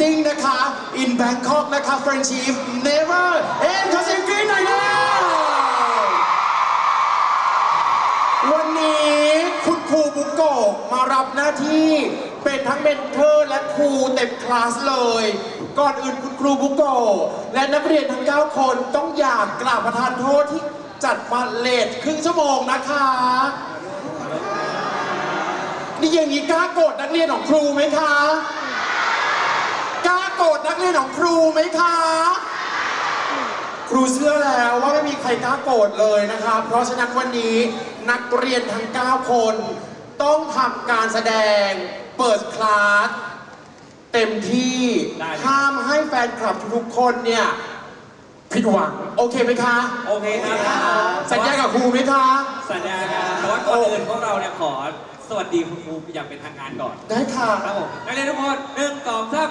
ติ้งนะคะ in Bangkok นะคะ Friendship Never เอ็นขอเสียงกรี๊ดหน่อยนะวันนี้คุณครูบุกโกะมารับหน้าที่เป็นทั้งเมนเทอร์และครูเต็มคลาสเลย ก่อนอื่นคุณครูบุกโกะและนักเรียนทั้ง 9 คนต้องอยากกราบประทานโทษที่จัดมาเลทครึ่งชั่วโมงนะคะ นี่อย่างนี้กล้าโกรธนักเรียนของครูไหมคะ โกรธนักเรียนของครูไหมคะ ครูเชื่อแล้วว่าไม่มีใครกล้าโกรธเลยนะครับเพราะฉะนั้นวันนี้นักเรียนทั้ง 9 คน ต้องทำการแสดงเปิดคลาสเต็มที่ได้เลยห้ามให้แฟนคลับทุกๆคนเนี่ยผิดหวัง โอเคไหมคะ โอเคครับสัญญากับครูไหมคะ สัญญาครับแต่ว่าก่อนอื่นพวกเราเนี่ยขอสวัสดีคุณครูอย่างเป็นทางการก่อน ได้ค่ะ ครับผมนักเรียนทุกคนหนึ่งสองสาม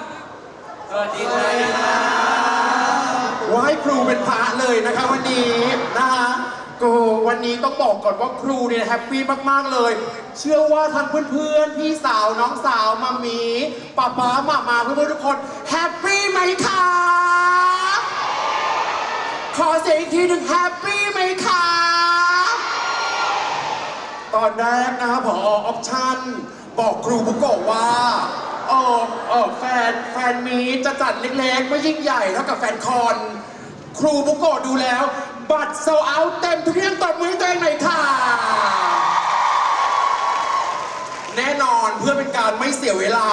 สวัสดีครับว่าให้ครูเป็นพระเลยนะคะวันนี้นะคะก็วันนี้ต้องบอกก่อนว่าครูเนี่ยแฮปปี้มากๆเลย เชื่อว่าทั้งเพื่อนๆ พี่สาวน้องสาวมามีป้าป๊ามามาเพื่อนๆทุกคนแฮปปี้ไหมคะขอเสียงอีกทีหนึ่งแฮปปี้ไหมคะตอนแรกนะครับผอออปชั่นบอกครูบุโกว่า เออเออแฟนแฟนมีจะจัดเล็กๆ ไม่ยิ่งใหญ่เท่ากับแฟนคอน ครูบุโกะดูแล้ว บัตรโซเอาเต็มทุกเรื่องตบมือให้ตัวเองหน่อยค่ะ แน่นอนเพื่อเป็นการไม่เสียเวลา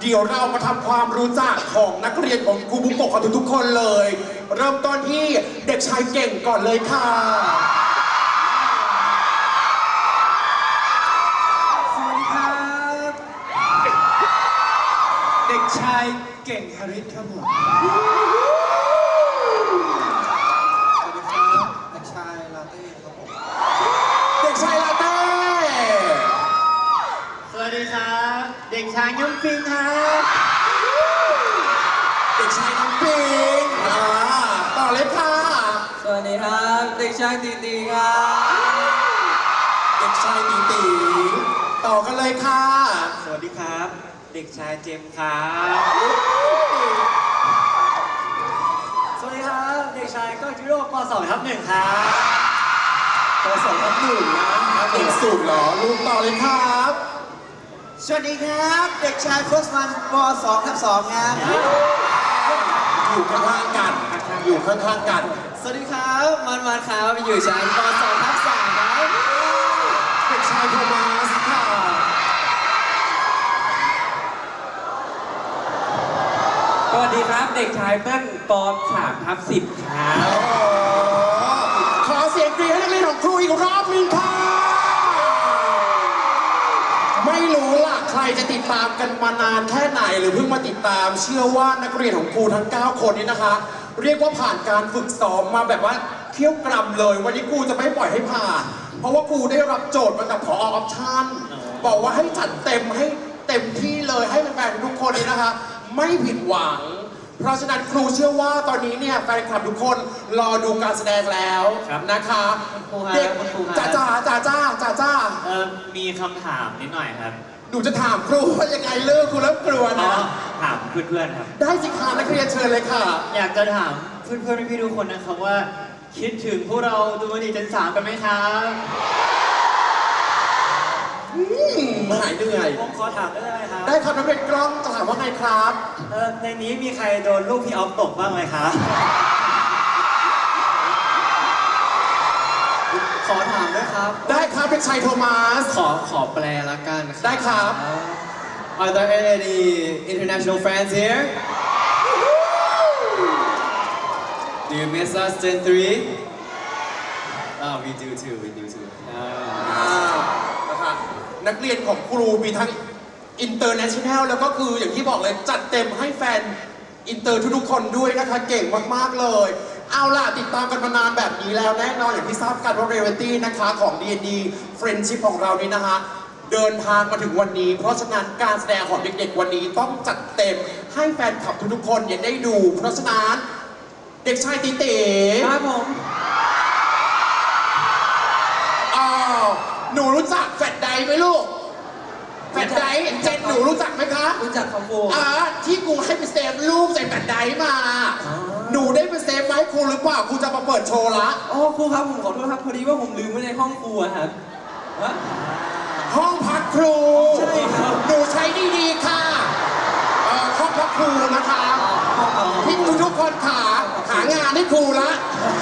เดี๋ยวเรามาทำความรู้จักของนักเรียนของครูบุโกะกันทุกๆคนเลย เริ่มต้นที่เด็กชายเก่งก่อนเลยค่ะ ชายเก่งฮาริสครับผมสวัสดีครับเด็กชายลาเต้ครับผมเด็กชายลาเต้สวัสดีครับเด็กชายยุ้งปิงครับเด็กชายน้ำปิงอ่าต่อเลยค่ะสวัสดีครับเด็กชายตีตีครับเด็กชายตีตีต่อกันเลยค่ะ สวัสดีครับ เด็กชายเจมส์ครับสวัสดีครับเด็กชายก็จิโร่ป .2 ทับหนึ่งครับต่อสองทับหนึ่งนะเด็กสูตรเหรอลูกต่อเลยครับ สวัสดีครับ เด็กชายเฟิร์สวันป .2 ทับ2ครับ อยู่ข้างๆกัน อยู่ข้างๆกัน สวัสดีครับมันมันครับอยู่ชั้นป .2 ทับ3ครับ เด็กชายโทมัสค่ะ สวัสดีครับ เด็กชายเปิ้ลป .3 ทับ10ครับขอเสียงกรี๊ดให้นักเรียนของครูอีกรอบหนึ่งค่ะ ไม่รู้ล่ะใครจะติดตามกันมานานแค่ไหนหรือเพิ่งมาติดตาม เชื่อว่านักเรียนของครูทั้ง 9 คนนี้นะคะ เรียกว่าผ่านการฝึกซ้อมมาแบบว่าเที่ยวกรำเลย วันนี้ครูจะไม่ปล่อยให้ผ่าน เพราะว่าครูได้รับโจทย์มาจากพอออปชั่นบอกว่าให้จัดเต็มให้เต็มที่เลยให้แฟนๆทุกคนนี้นะคะ ไม่ผิดหวัง เพราะฉะนั้นครูเชื่อว่าตอนนี้เนี่ยแฟนคลับทุกคนรอดูการแสดงแล้วนะคะครูฮะเด็กคุณครูฮะ จ้าจ้าจ้าจ้าจ้าจ้าเออมีคำถามนิดหน่อยครับหนูจะถามครูว่ายังไงเลิกครูเริ่มกลัวอ๋อนะ ถามเพื่อนๆครับ ได้สิคะนักเรียนเชิญเลยค่ะ อยากจะถามเพื่อนๆพี่ๆทุกคนนะครับว่า คิดถึงพวกเราดูมันดีจันสามกันไหมครับ อืม หายเหนื่อยผมขอถามได้ไหมครับได้ครับนักเรียนกล้องจะถามว่าไงครับเออในนี้มีใครโดนลูกพี่ออฟตกบ้างไหมครับขอถามด้วยครับ ได้ครับเด็กชายโทมัส ขอขอแปลละกันครับได้ครับ Are there any international fans here? Do you miss us Gen 3? Oh, we do too, we do too. อ่านะคะ นักเรียนของครูมีทั้งอินเตอร์เนชั่นแนลแล้วก็คืออย่างที่บอกเลยจัดเต็มให้แฟนอินเตอร์ทุกๆคนด้วยนะคะเก่งมากๆเลย เอาล่ะ ติดตามกันมานานแบบนี้แล้วแน่นอนอย่างที่ทราบกันว่าเรเวตี้นะคะของ D&D Friendship ของเรานี่นะคะ เดินทางมาถึงวันนี้ เพราะฉะนั้นการแสดงของเด็กๆวันนี้ต้องจัดเต็มให้แฟนคลับทุกๆคนได้ดู เพราะฉะนั้นเด็กชายติเต๋ครับผม รู้จักแฟดไดไหมลูก แฟดไดเจนหนูรู้จักไหมคะ รู้จักคำครูอ่าที่ครูให้ไปเซฟรูปใส่แฟดไดมาหนูได้ไปเซฟไว้ครูหรือเปล่าครูจะมาเปิดโชว์ละ อ๋อครูครับผมขอโทษครับพอดีว่าผมลืมไว้ในห้องครูอะครับฮะ ห้องพักครูใช่ครับ หนูใช้ดีๆค่ะเอ่อห้องพักครูนะคะห้องเอาพี่ทุกๆคนขาหางานให้ครูละ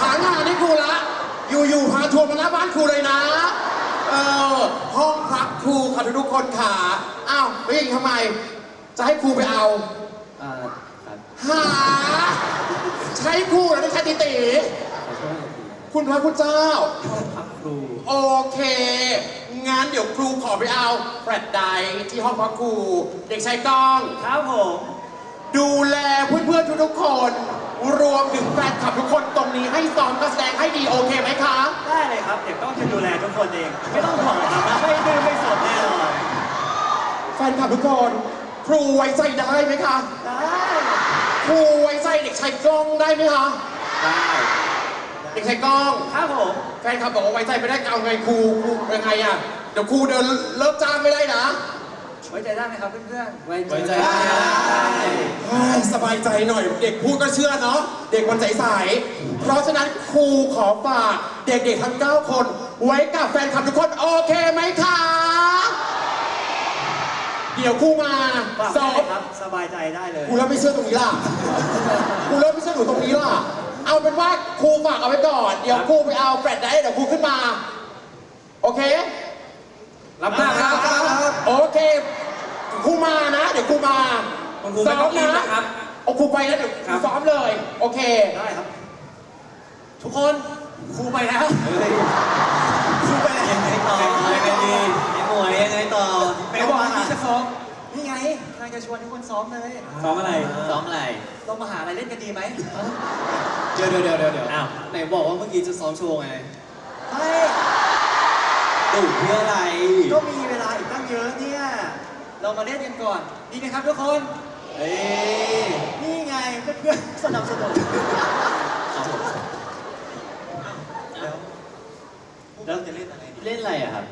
หางานให้ครูละ อยู่ๆพาทัวร์มาหน้าบ้านครูเลยนะ เออ ห้องพักครูค่ะทุกๆคนขาอ้าวแล้วอย่างนี้ทำไม จะให้ครูไปเอาอ่าครับหาใช้ครูเหรอไม่ใช่ติติขอโทษคุณพระคุณเจ้า ห้องพักครูโอเคงั้นเดี๋ยวครูขอไปเอาแฟลตไดร์ที่ห้องพักครู เด็กชายก้อง ครับผม ดูแลเพื่อนๆทุกๆคน รวมถึงแฟนคลับทุกคนตรงนี้ให้ซ้อมการแสดงให้ดีโอเคไหมคะ ได้เลยครับ เดี๋ยวต้องจะดูแลทุกคนเอง ไม่ต้องห่วงนะครับ ไม่ดื้อไม่สนแน่นอนแฟนคลับทุกคนครูไว้ใจได้ไหมคะ ได้ครูไว้ใจเด็กชายกล้องได้ไหมคะ ได้เด็กชายกล้อง ครับผมแฟนคลับบอกว่าไว้ใจไม่ได้เอาไงครูครูยังไงอะเดี๋ยวครูเดินเลิกจ้างไม่ได้นะ ไว้ใจได้ไหมครับเพื่อนไว้ใจๆได้ เฮ้ยสบายใจหน่อย เด็กพูดก็เชื่อเนาะ เด็กมันใสๆเพราะฉะนั้นครูขอฝากเด็กๆทั้ง 9 คน ไว้กับแฟนคลับทุกคน โอเคไหมคะ เดี๋ยวครูมาฝากซ้อได้มครับสบายใจได้เลย กูเริ่มไม่เชื่อตรงนี้ล่ะ กูเริ่มไม่เชื่อหนูตรงนี้ล่ะ เอาเป็นว่าครูฝากเอาไว้ก่อน เดี๋ยวครูไปเอาแฟลชไดรฟ์เดี๋ยวครูขึ้นมา โอเค รับทราบครับ โอเค ครูมานะ เดี๋ยวครูมาคุณครูไม่ต้องรีบนะครับเอาครูไปแล้วเดี๋ยวคครัรูบซ้อมเลย โอเค ได้ครับ ทุกคนครูไปแล้วครูไปแล้วยังไงต่อยังไงดีไอ้หมวยยังไงต่อไหนบอกว่าพี่จะซ้อมนี่ไงกำลังจะชวนทุกคนซ้อมเลยซ้อมอะไรซ้อมอะไรเรามาหาอะไรเล่นกันดีไหมเดี๋ยวเดี๋ยวเดี๋ยวเดี๋ยวอ้าวไหนบอกว่าเมื่อกี้จะซ้อมโชว์ไงเฮ้ยตู่เพื่ออะไร ก็มีเวลาอีกตั้งเยอะเนี่ย เรามาเล่นกันก่อนดีไหมครับทุกคนเอ้ยนี่ไงเพื่อนๆสนับสนุนครับผมแล้วจะเล่นอะไรเล่นอะไรอะครับ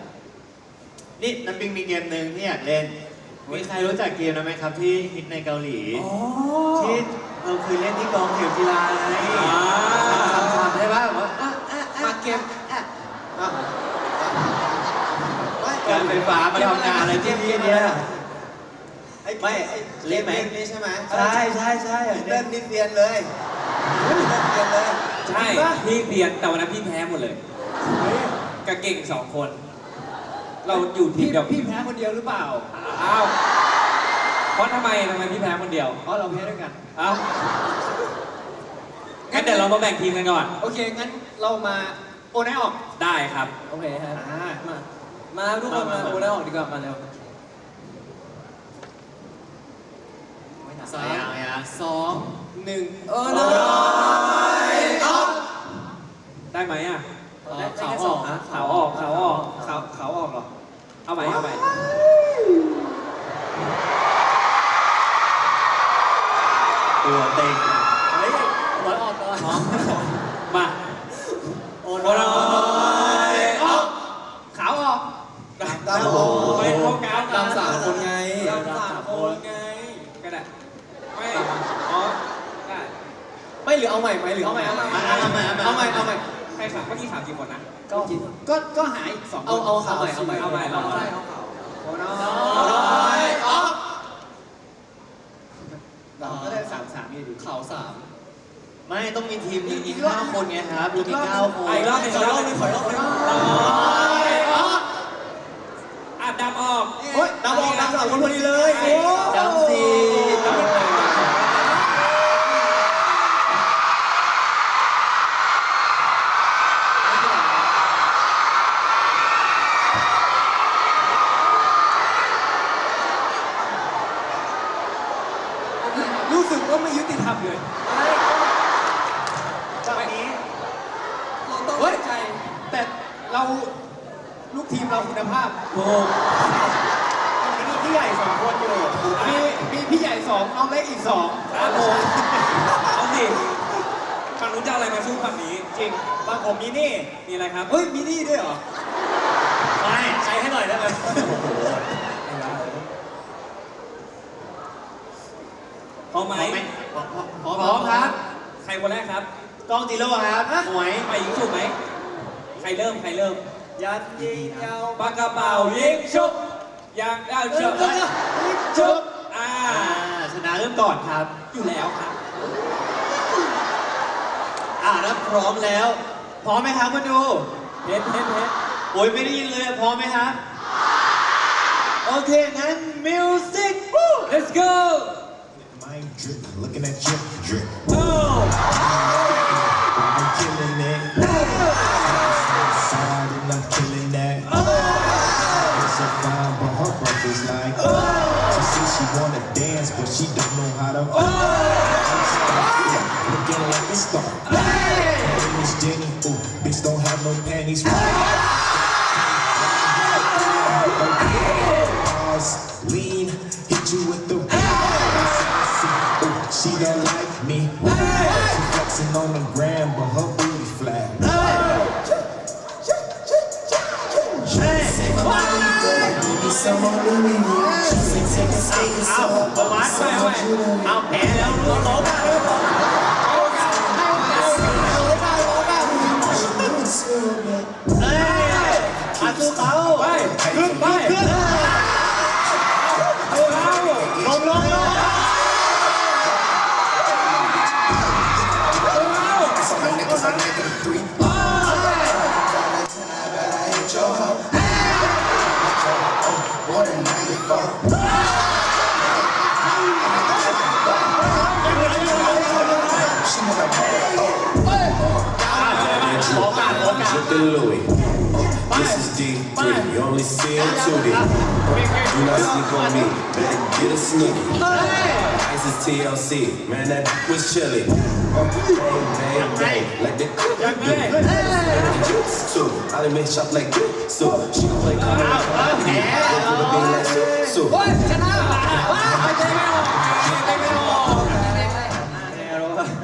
นี่น้ำปิงมีเกมหนึ่งที่อยากเล่นมีใครรู้จักเกมนั้นไหมครับที่ฮิตในเกาหลีที่เราเคยเล่นที่กองเข็มกีฬาไงทำทำได้ป่ะแบบว่าอะอะอะมาเก็บอะอะการไฟฟ้ามาทำงานอะไรที่นี่เนี่ย ไอ้ไม่ไอ้เล่นไหมนี่ใช่ไหมใช่ใช่ใช่เล่นนิดเดียนเลยเล่นนิดเดียนเลยใช่พี่เรียนแต่วันนั้นพี่แพ้หมดเลยกับเก่งสองคน เราอยู่ทีมเดียวพี่แพ้คนเดียวหรือเปล่าอ้าวเพราะทำไมทำไมพี่แพ้คนเดียวเพราะเราแพ้ด้วยกันเอ้างั้นเดี๋ยวเรามาแบ่งทีมกันก่อน โอเค งั้นเรามาโอนให้ออก ได้ครับ โอเคครับอ่ามา มาทุกคนมามามาโอนให้ออกดีกว่า มาเร็ว สาไม่มเอาไม่เอาสองหนึ่งโอ้โอ้ยออกได้ไหมอะได้แค่สองนะขาวออกขาวออกขาวขาวออกเหรอ เอาใหม่เอาใหม่ตัวเต็ง เฮ้ยหัวออกก่อน มา โอ โอ้ น ยออกขาวออก ตามผม ไปโฟกัส ตามสามคนไง ตามสามคนไงก็ได้ไม่อ๋อได้ ไม่หรือ เอาใหม่ไหมหรือเอาใหม่เอาใหม่เอาใหม่เอาใหม่เอาใหม่เอาใหม่ใครขับเมื่อกี้ขับกี่คนนะก็ก็ก็หาอีกสองเอาเอาเอาใหม่เอาใหม่เอาใหม่เอาใหม่ใช่เอาเขาโอ้น้อยออกเราก็ได้สามสามนี่ดิเขาสามไม่ต้องมีทีมมีอีกห้าคนไงครับมีอีกเก้าคนอีกรอบหนึ่งขอรอบนึงขอรอบนึงอะดำออกโอ้ยดาวบอกดาวสามคนพอดีเลยโอ้ดำสี่ดำหนึ่ง รู้ สึกว่าไม่ยุติธรรมเลย จากนี้เฮ้ยแต่เราลูกทีมเราคุณภาพถูกมันมีพี่ใหญ่สองคนอยู่มีมีพี่ใหญ่สองน้องเล็กอีกสองครับผม เอาสิฝั่งนู้นจะเอาอะไรมาสู้ฝั่งนี้ จริงบางผมมีนี่ มีอะไรครับ เฮ้ย มีนี่ด้วยเหรอ ไม่ใช้ให้หน่อยได้ไหม ร้อมไหมพร้อมพร้อมครับ ใครคนแรกครับกล้องจีโร่ครับหวยไปยิงฉุบไหม ใครเริ่มใครเริ่ม ยัดยิงยาวปากกระเป๋ายิงฉุบอยากได้เชือกฉุบอ่าอ่าชนะเริ่มก่อนครับ อยู่แล้วครับอ่าแล้วพร้อมแล้ว พร้อมไหมครับมาดูเพชรเพชรเพชรโอ้ยไม่ได้ยินเลยพร้อมไหมครับ โอเคงั้นมิวสิก let's go Mind drip, looking at drip, drip. oh I'm killing it. Side and I'm killing that. It's a fine, but her breath is like. She says she wanna dance, but she don't know how to. Looking like a star. Name is Jenny. Ooh, bitch don't have no panties. เอาประวัติไปเอาเอาแพ้แล้วรู้โต๊ะกันเอ้ยสู้เขาไปขึ้นไปขึ้น on me. Better get a snooki. This is TLC. Man, that was chilly. Bang, bang, bang. Like the do. So, I done make shop like this. So, she gon' play cool. like so. So,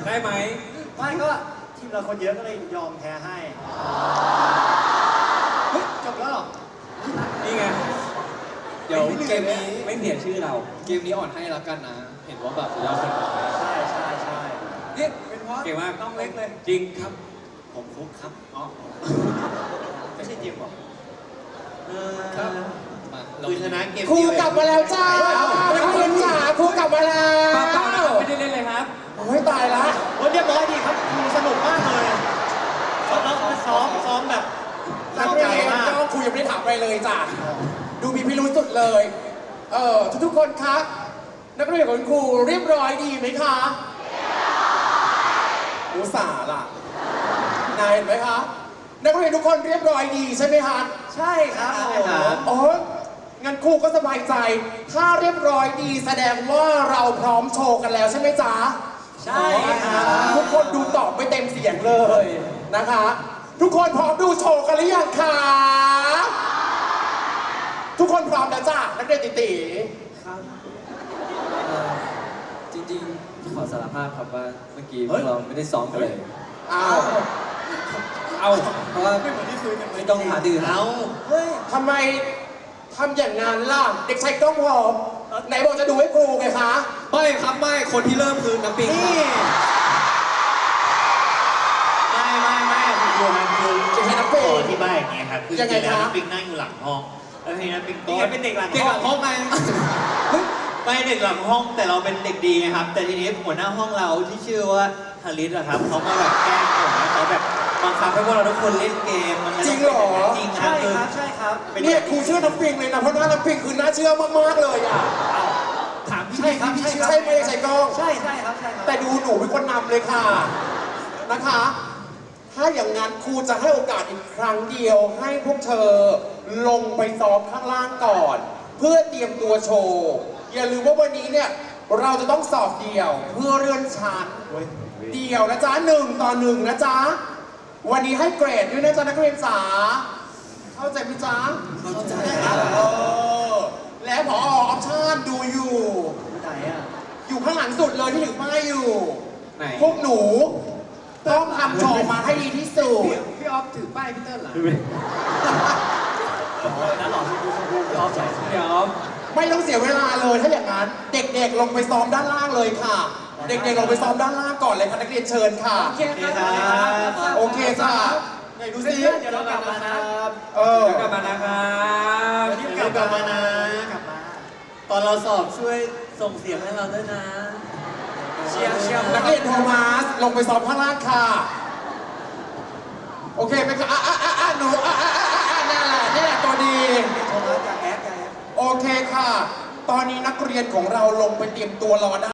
ได้ไหมไม่ก็ทีมเราคนเยอะก็เลยยอมแพ้ให้เฮ้ยจบแล้วเหรอ นี่ไง เดี๋ยวเกมนี้ไม่เสียชื่อเรา เกมนี้อ่อนให้แล้วกันนะ เห็นว่าแบบยอดคนน้อยใช่ใช่ใช่นี่เป็นเพราะเก่งมากน้องเล็กเลย จริงครับ ผมฟุกครับอ๋อไม่ใช่จิมหรอเออครับมาเราคือชนะเกมครูเดียวกลับมาแล้วจ้านักเรียนจ๋าครูกลับมาแล้เปล่าๆนะวไม่ได้เล่นเลยครับโอ้ยตายละโอ้ยเรียบร้อยดีครับครูสนุกมากเลยซ้อมซ้อมซ้อมแบบนัตั้กงเรีใจยนมากก็ครูยังไม่ได้ถามอะไรเลยจ้ะ ดูมีพิรุษสุดเลย เออทุกๆคนครับนักเรียนของคุณครูเรียบร้อยดีไหมคะอุตส่าห์ล่ะ นายเห็นไหมคะ นักเรียนทุกคนเรียบร้อยดีใช่ไหมคะใช่ครับโอ้งั้นครูก็สบายใจ ถ้าเรียบร้อยดีแสดงว่าเราพร้อมโชว์กันแล้วใช่ไหมจ๊ะใช่ครับทุกคนดูตอบไม่เต็มเสียงเลยนะคะ ทุกคนพร้อมดูโชว์กันหรือยังคะ ทุกคนพร้อมแล้วจ้ะนักเรียนติติจริงๆ ขอสารภาพครับว่าเมื่อกี้พวกเราไม่ได้ซ้อมกันเลยอ้าวเอาเพราะว่าไม่ต้องหาดื่มเอาเฮ้ยทำไมทำอย่างนั้นล่ะ เด็กชายกล้องพร้อมไหนบอกจะดูให้ครูไงคะ ไม่ครับไม่คนที่เริ่มคือน้ำปิงนี่ไม่ไม่ไม่คือมันคือจะให้น้ำปิงอธิบายอย่างเงี้ยครับคือยังไงจริงๆแล้วคะน้ำปิงนั่งอยู่หลังห้อง แล้วทีนี้น้ำปิงก็นี่ไงเป็นเด็กหลังเก่งห้หอลังงห้องไงไม่เด็กหลังห้อง แต่เราเป็นเด็กดีไงครับ แต่ทีนี้หัวหน้าห้องเราที่ชื่อว่าฮาริสอะครับเขามาแบบแกล้งผมนะเขาแบบบังคับให้พวกเราทุกคนเล่นเกมมันจริงเหรอ จริงครับใช่ครับใช่ครับเนี่ยครูเชื่อน้ำปิงเลยนะ เพราะหน้าน้ำปิงคือน่าเชื่อมากๆเลยอะถามพี่ใช่ครับใช่ครับใช่ไหมเด็กชายกล้อง ใช่ใช่ครับใช่ครับแต่ดูหนูเป็นคนนำเลยค่ะนะคะ ถ้าอย่างนั้นครูจะให้โอกาสอีกครั้งเดียวให้พวกเธอ ลงไปซ้อมข้างล่างก่อน เพื่อเตรียมตัวโชว์ อย่าลืมว่าวันนี้เนี่ยเราจะต้องสอบเดี่ยวเพื่อเลื่อนชั้นเดี่ยวนะจ๊ะหนึ่งต่อหนึ่งนะจ๊ะวันนี้ให้เกรดด้วยนะจ๊ะนักเรียนจ๋าเข้าใจไหมจ๊ะเข้าใจเออและพอออปชั่นดูอยู่ไหนอะอยู่ข้างหลังสุดเลยที่ถือป้ายอยู่ไหนพวกหนู ต้องทำโชว์มาให้ดีที่สุดพี่ออฟถือป้ายพี่เติ้ลเหรอ นั่นหรอที่คุณครูพี่ออฟใส่ เดี๋ยวไม่ต้องเสียเวลาเลยถ้าอย่างนั้น เด็กๆลงไปซ้อมด้านล่างเลยค่ะ เด็กๆลงไปซ้อมด้านล่างก่อนเลยค่ะนักเรียนเชิญค่ะ โอเคโอเคคครัรับบโอเคค่ะไหนดูสิเดี๋ยวเรากลับมานะเออกลับมานะครับเดี๋ยวกลับมานะกลับมาตอนเราสอบช่วยส่งเสียงให้เราด้วยนะเชียร์เชียร์นักเรียนโทมัสลงไปซ้อมข้างล่างค่ะ โอเคไหมคะอะอะอะอะหนูอะอะอะอะนั่นแหละนี่แหละตัวดี โทรมาจา โอเคค่ะ ตอนนี้นักเรียนของเราลงไปเตรียมตัวรอได้